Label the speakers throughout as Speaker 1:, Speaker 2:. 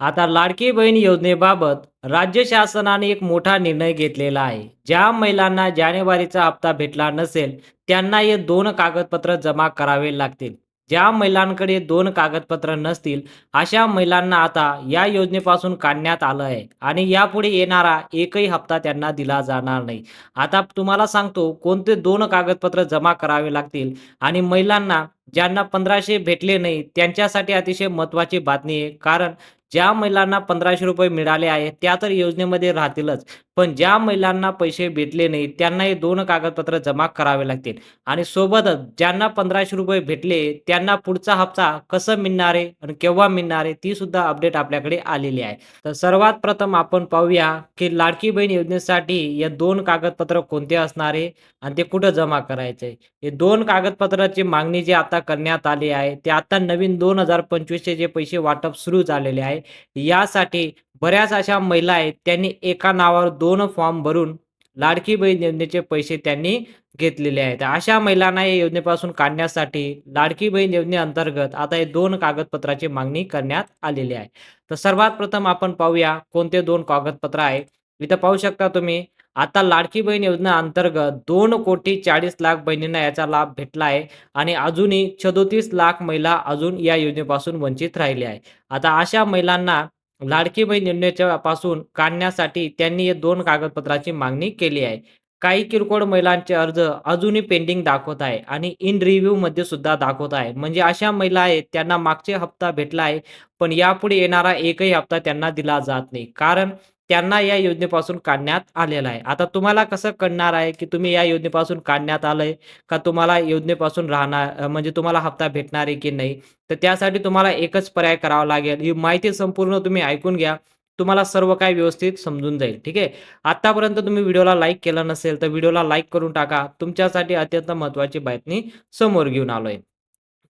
Speaker 1: आता लाडकी बहीण योजनेबाबत राज्य शासनाने एक मोठा निर्णय घेतलेला आहे. ज्या महिलांना जानेवारीचा हप्ता भेटला नसेल त्यांना हे दोन कागदपत्र जमा करावे लागतील. ज्या महिलांकडे दोन कागदपत्र नसतील अशा महिलांना आता या योजनेपासून काढण्यात आलं आहे आणि यापुढे येणारा एकही हप्ता त्यांना दिला जाणार नाही. आता तुम्हाला सांगतो कोणते दोन कागदपत्र जमा करावे लागतील आणि महिलांना ज्यांना पंधराशे भेटले नाही त्यांच्यासाठी अतिशय महत्त्वाची बातमी आहे. कारण ज्या महिलांना पंधराशे रुपये मिळाले आहे त्या तर योजनेमध्ये राहतीलच. पण ज्या महिलांना पैसे भेटले नाही त्यांना हे दोन कागदपत्र जमा करावे लागतील. आणि सोबतच ज्यांना पंधराशे रुपये भेटले त्यांना पुढचा हप्ता कसं मिळणार आहे आणि केव्हा मिळणार आहे ती सुद्धा अपडेट आपल्याकडे आलेली आहे. तर सर्वात प्रथम आपण पाहूया की लाडकी बहीण योजनेसाठी या दोन कागदपत्र कोणते असणार आहे आणि ते कुठं जमा करायचे हे दोन कागदपत्राची मागणी जी आता करण्यात आली आहे ते आता नवीन दोन हजार पंचवीसचे जे पैसे वाटप सुरू झालेले आहे यासाठी बऱ्याच अशा महिला आहेत त्यांनी एका नावावर दोन फॉर्म भरून लाडकी बहीण योजनेचे पैसे त्यांनी घेतलेले आहेत. अशा महिलांना या योजनेपासून काढण्यासाठी लाडकी बहीण योजनेअंतर्गत आता हे दोन कागदपत्राची मागणी करण्यात आलेली आहे. तर सर्वात प्रथम आपण पाहूया कोणते दोन कागदपत्र आहे इथं पाहू शकता तुम्ही आता लाडकी बहीण योजना अंतर्गत दोन कोटी चाळीस लाख बहिणींना याचा लाभ भेटला आहे आणि अजूनही सदोतीस लाख महिला अजून या योजनेपासून वंचित राहिल्या आहे. आता अशा महिलांना लाडकी बहीण योजनेच्या पासून काढण्यासाठी त्यांनी या दोन कागदपत्राची मागणी केली आहे. काही किरकोळ महिलांचे अर्ज अजूनही पेंडिंग दाखवत आहे आणि इन रिव्ह्यू मध्ये सुद्धा दाखवत आहे. म्हणजे अशा महिला आहेत त्यांना मागचे हप्ता भेटला आहे पण यापुढे येणारा एकही हप्ता त्यांना दिला जात नाही. कारण त्यांना या योजनेपासून काढण्यात आलेला आहे. आता तुम्हाला कसं कळणार आहे की तुम्ही या योजनेपासून काढण्यात आलंय का तुम्हाला योजनेपासून राहणार म्हणजे तुम्हाला हप्ता भेटणार आहे की नाही? तर त्यासाठी तुम्हाला एकच पर्याय करावा लागेल. ही माहिती संपूर्ण तुम्ही ऐकून घ्या. तुम्हाला सर्व काही व्यवस्थित समजून जाईल. ठीक आहे? आतापर्यंत तुम्ही व्हिडिओला लाईक केला नसेल तर व्हिडिओला लाईक करून टाका. तुमच्यासाठी अत्यंत महत्त्वाची बातमी समोर घेऊन आलोय.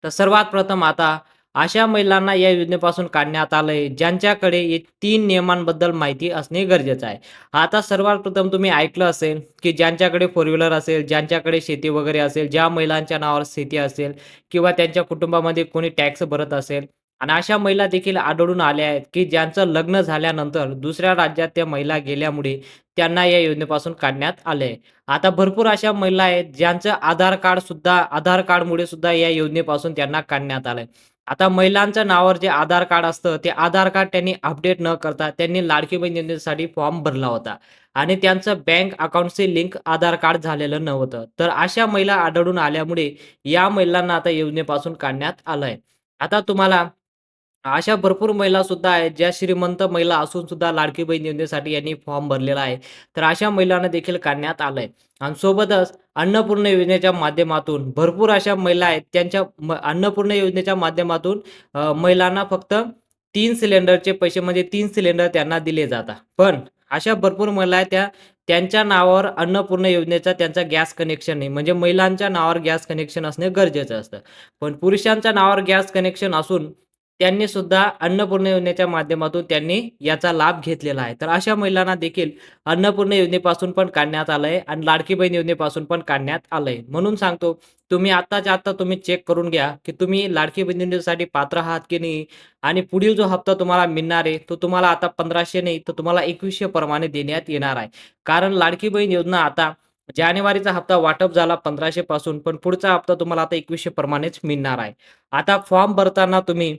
Speaker 1: तर सर्वात प्रथम आता अशा महिलांना या योजनेपासून काढण्यात आलंय ज्यांच्याकडे तीन नियमांबद्दल माहिती असणे गरजेचं आहे. आता सर्वात प्रथम तुम्ही ऐकलं असेल की ज्यांच्याकडे फोर व्हीलर असेल ज्यांच्याकडे शेती वगैरे असेल ज्या महिलांच्या नावावर शेती असेल किंवा त्यांच्या कुटुंबामध्ये कोणी टॅक्स भरत असेल आणि अशा महिला देखील आढळून आल्या आहेत की ज्यांचं लग्न झाल्यानंतर दुसऱ्या राज्यात त्या महिला गेल्यामुळे त्यांना या योजनेपासून काढण्यात आले आता भरपूर अशा महिला आहेत ज्यांचं आधार कार्ड सुद्धा आधार कार्डमुळे सुद्धा या योजनेपासून त्यांना काढण्यात आलंय. आता महिलांच्या नावावर जे आधार कार्ड असतं ते आधार कार्ड त्यांनी अपडेट न करता त्यांनी लाडकी बहीण योजनेसाठी फॉर्म भरला होता. आणि त्यांचं बँक अकाउंटचे लिंक आधार कार्ड झालेलं नव्हतं. तर अशा महिला आढळून आल्यामुळे या महिलांना आता योजनेपासून काढण्यात आलंय. आता तुम्हाला अशा भरपूर महिला सुद्धा आहेत ज्या श्रीमंत महिला असून सुद्धा लाडकी बहीण योजनेसाठी यांनी फॉर्म भरलेला आहे. तर अशा महिलांना देखील काढण्यात आलंय. आणि सोबतच अन्नपूर्ण योजनेच्या माध्यमातून भरपूर अशा महिला आहेत त्यांच्या अन्नपूर्ण योजनेच्या माध्यमातून महिलांना फक्त तीन सिलेंडरचे पैसे म्हणजे तीन सिलेंडर त्यांना दिले जातात. पण अशा भरपूर महिला आहेत त्या त्यांच्या नावावर अन्नपूर्ण योजनेचा त्यांचा गॅस कनेक्शन नाही. म्हणजे महिलांच्या नावावर गॅस कनेक्शन असणे गरजेचं असतं. पण पुरुषांच्या नावावर गॅस कनेक्शन असून त्यांनी सुद्धा अन्नपूर्ण योजनेच्या माध्यमातून त्यांनी याचा लाभ घेतलेला आहे. तर अशा महिलांना देखील अन्नपूर्ण योजनेपासून पण काढण्यात आलंय आणि लाडकी बहीण योजनेपासून पण काढण्यात आलंय. म्हणून सांगतो तुम्ही आत्ताच्या आत्ता तुम्ही चेक करून घ्या की तुम्ही लाडकी बहीण योजनेसाठी पात्र आहात की नाही? आणि पुढील जो हप्ता तुम्हाला मिळणार आहे तो तुम्हाला आता पंधराशे नाही तर तुम्हाला एकवीसशे प्रमाणे देण्यात येणार आहे. कारण लाडकी बहीण योजना आता जानेवारीचा हप्ता वाटप झाला पंधराशे पासून पण पुढचा हप्ता तुम्हाला आता एकवीसशे प्रमाणेच मिळणार आहे. आता फॉर्म भरताना तुम्ही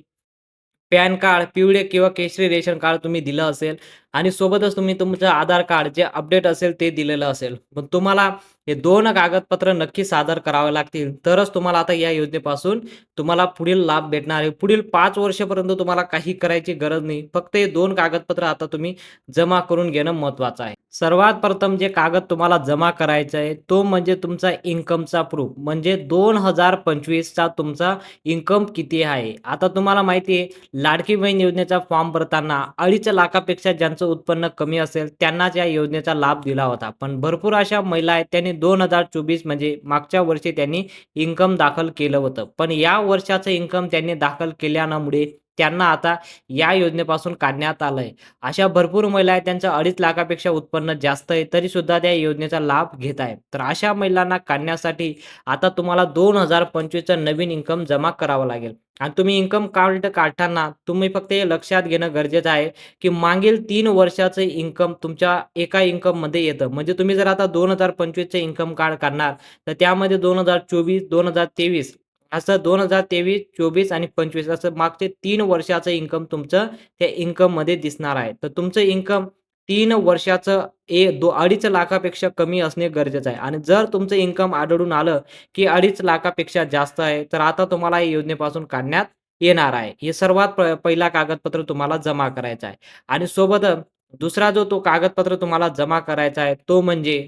Speaker 1: पॅन कार्ड पिवळे किंवा केशरी रेशन कार्ड तुम्ही दिलं असेल आणि सोबतच तुम्ही तुमचं आधार कार्ड जे अपडेट असेल ते दिलेलं असेल. मग तुम्हाला हे दोन कागदपत्र नक्की सादर करावे लागतील. तरच तुम्हाला आता या योजनेपासून तुम्हाला पुढील लाभ भेटणार आहे. पुढील पाच वर्षपर्यंत तुम्हाला काही करायची गरज नाही. फक्त हे दोन कागदपत्र आता तुम्ही जमा करून घेणं महत्वाचं आहे. सर्वात प्रथम जे कागद तुम्हाला जमा करायचं आहे तो म्हणजे तुमचा इन्कमचा प्रूफ. म्हणजे दोन हजार पंचवीसचा तुमचा इन्कम किती आहे? आता तुम्हाला माहिती आहे लाडकी बहीण योजनेचा फॉर्म भरताना अडीच लाखापेक्षा ज्यांचा उत्पन्न कमी असेल त्यांनाच या योजनेचा लाभ दिला होता. पण भरपूर अशा महिला आहेत त्यांनी दोन हजार चोवीस म्हणजे मागच्या वर्षी त्यांनी इन्कम दाखल केलं होतं. पण या वर्षाचं इन्कम त्यांनी दाखल केल्यामुळे त्यांना आता या योजनेपासून काढण्यात आलंय. अशा भरपूर महिला आहेत त्यांचं 2.5 लाखापेक्षा उत्पन्न जास्त आहे तरी सुद्धा त्या योजनेचा लाभ घेत आहे तर अशा महिलांना काढण्यासाठी आता तुम्हाला 2025चं नवीन इन्कम जमा करावं लागेल. आणि तुम्ही इन्कम कार्ड काढताना तुम्ही फक्त हे लक्षात घेणं गरजेचं आहे, की मागील तीन वर्षाचं इन्कम तुमच्या एका इन्कममध्ये येतं. म्हणजे तुम्ही जर आता 2025चं इन्कम कार्ड काढणार तर त्यामध्ये 2024, 2023 असं 2023, 24 आणि 25 असं मागचे तीन वर्षाचं इन्कम तुमचं त्या इन्कममध्ये दिसणार आहे. तर तुमचं इन्कम तीन वर्षाचं ए दो 2.5 लाखापेक्षा कमी असणे गरजेचं आहे आणि जर तुमचं इन्कम आढळून आलं, की 2.5 लाखापेक्षा जास्त आहे, तर आता तुम्हाला या योजनेपासून काढण्यात येणार आहे. हे सर्वात प पहिला कागदपत्र तुम्हाला जमा करायचा आहे आणि सोबत दुसरा जो तो कागदपत्र तुम्हाला जमा करायचा आहे, तो म्हणजे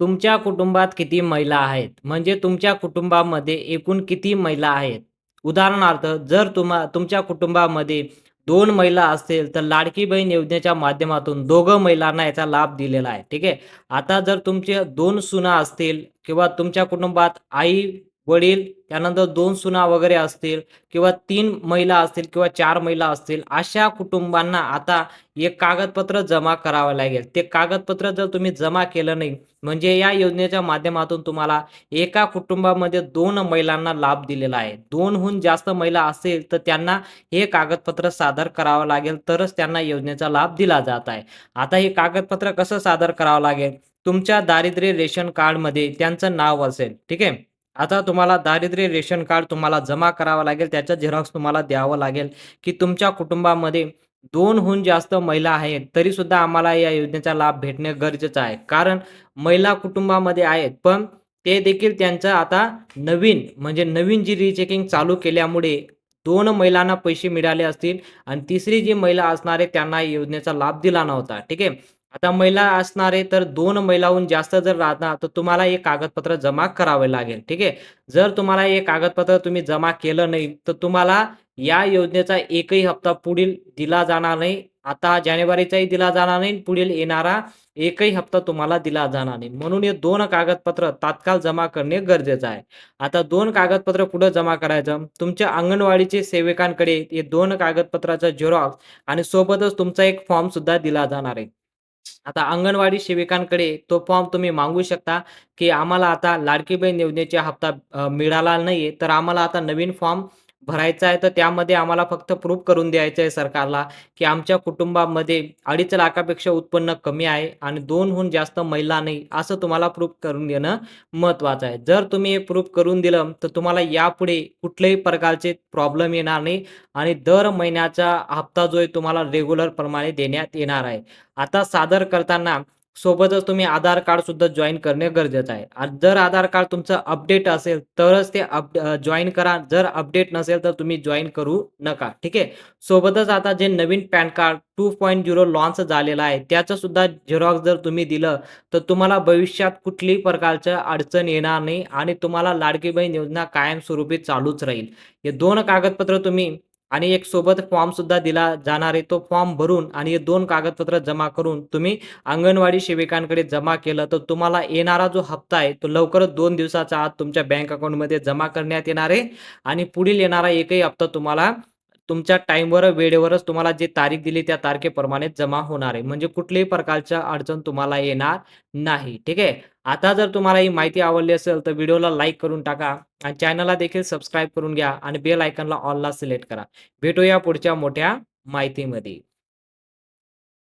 Speaker 1: तुमच्या कुटुंबात किती महिला आहेत? म्हणजे तुमच्या कुटुंबामध्ये एकूण किती महिला आहेत? उदाहरणार्थ जर तुम्हा तुमच्या कुटुंबामध्ये दोन महिला असतील, तर लाडकी बहीण योजनेच्या माध्यमातून दोघं महिलांना याचा लाभ दिलेला आहे. ठीक आहे. आता जर तुमचे दोन सुना असतील किंवा तुमच्या कुटुंबात आई वडील त्यानंतर दोन सुना वगैरे असतील किंवा तीन महिला असतील किंवा चार महिला असतील, अशा कुटुंबांना आता एक कागदपत्र जमा करावं लागेल. ते कागदपत्र जर तुम्ही जमा केलं नाही, म्हणजे या योजनेच्या माध्यमातून तुम्हाला एका कुटुंबामध्ये दोन महिलांना लाभ दिलेला आहे. दोनहून जास्त महिला असेल तर त्यांना हे कागदपत्र सादर करावं लागेल, तरच त्यांना योजनेचा लाभ दिला जात आहे. आता हे कागदपत्र कसं सादर करावं लागेल? तुमच्या दारिद्र्य रेशन कार्डमध्ये त्यांचं नाव असेल. ठीक आहे. आता तुम्हाला दारिद्र्य रेशन कार्ड तुम्हाला जमा करावं लागेल. त्याचा झेरॉक्स तुम्हाला द्यावं लागेल, की तुमच्या कुटुंबामध्ये दोनहून जास्त महिला आहेत, तरीसुद्धा आम्हाला या योजनेचा लाभ भेटणे गरजेचं आहे. कारण महिला कुटुंबामध्ये आहेत, पण ते देखील त्यांचं आता नवीन म्हणजे नवीन जी रिचेकिंग चालू केल्यामुळे दोन महिलांना पैसे मिळाले असतील आणि तिसरी जी महिला असणार आहे त्यांना या योजनेचा लाभ दिला नव्हता. ठीक आहे. आता महिला असणार आहे, तर दोन महिलाहून जास्त जर राहणार, तर तुम्हाला हे कागदपत्र जमा करावे लागेल. ठीक आहे. जर तुम्हाला हे कागदपत्र तुम्ही जमा केलं नाही, तर तुम्हाला या योजनेचा एकही हप्ता पुढील दिला जाणार नाही. आता जानेवारीचाही दिला जाणार नाही. पुढील येणारा एकही हप्ता तुम्हाला दिला जाणार नाही. म्हणून हे दोन कागदपत्र तात्काळ जमा करणे गरजेचं आहे. आता दोन कागदपत्र कुठं जमा करायचं? तुमच्या अंगणवाडीचे सेविकांकडे हे दोन कागदपत्राचा झेरॉक्स आणि सोबतच तुमचा एक फॉर्म सुद्धा दिला जाणार आहे. आता अंगणवाडी सेविकांकडे तो फॉर्म तुम्ही मागू शकता, की आम्हाला आता लाडकी बहीण योजनेचा हप्ता अ, मिळाला नाहीये, तर आम्हाला आता नवीन फॉर्म भरायचा आहे. तर त्यामध्ये आम्हाला फक्त प्रूफ करून द्यायचं आहे सरकारला, की आमच्या कुटुंबामध्ये 2.5 लाखापेक्षा उत्पन्न कमी आहे आणि दोनहून जास्त महिला नाही, असं तुम्हाला प्रूफ करून देणं महत्त्वाचं आहे. जर तुम्ही हे प्रूफ करून दिलं, तर तुम्हाला यापुढे कुठल्याही प्रकारचे प्रॉब्लेम येणार नाही आणि दर महिन्याचा हप्ता जो आहे तुम्हाला रेग्युलर प्रमाणे देण्यात येणार आहे. आता सादर करताना सोबतच तुम्ही आधार कार्ड सुद्धा जॉईन करणे गरजेचं आहे. जर आधार कार्ड तुमचं अपडेट असेल, तरच ते अप जॉईन जॉइन करा. जर अपडेट नसेल, तर तुम्ही जॉईन करू नका. ठीक आहे. सोबतच आता जे नवीन पॅन कार्ड 2.0 लॉन्च झालेलं आहे, त्याचं सुद्धा झेरॉक्स जर तुम्ही दिलं, तर तुम्हाला भविष्यात कुठलीही प्रकारचं अडचण येणार नाही आणि तुम्हाला लाडकी बहीण योजना कायमस्वरूपी चालूच राहील. हे दोन कागदपत्र तुम्ही आणि एक सोबत फॉर्म सुद्धा दिला जाणार आहे. तो फॉर्म भरून आणि हे दोन कागदपत्र जमा करून तुम्ही अंगणवाडी सेविकांकडे जमा केलं, तर तुम्हाला येणारा जो हप्ता आहे, तो लवकरच दोन दिवसाचा आत तुमच्या बँक अकाउंटमध्ये जमा करण्यात येणार आहे आणि पुढील येणारा एकही हप्ता तुम्हाला तुमच्या टाईमवर, वेळेवरच तुम्हाला जे तारीख दिली त्या तारखेप्रमाणे जमा होणार आहे. म्हणजे कुठल्याही प्रकारच्या अडचण तुम्हाला येणार नाही. ठीक आहे. आता जर तुम्हाला ही माहिती आवडली असेल, तर व्हिडिओला लाईक करून टाका आणि चॅनलला देखील सबस्क्राईब करून घ्या आणि बेल आयकनला ऑलला सिलेक्ट करा. भेटूया पुढच्या मोठ्या माहितीमध्ये.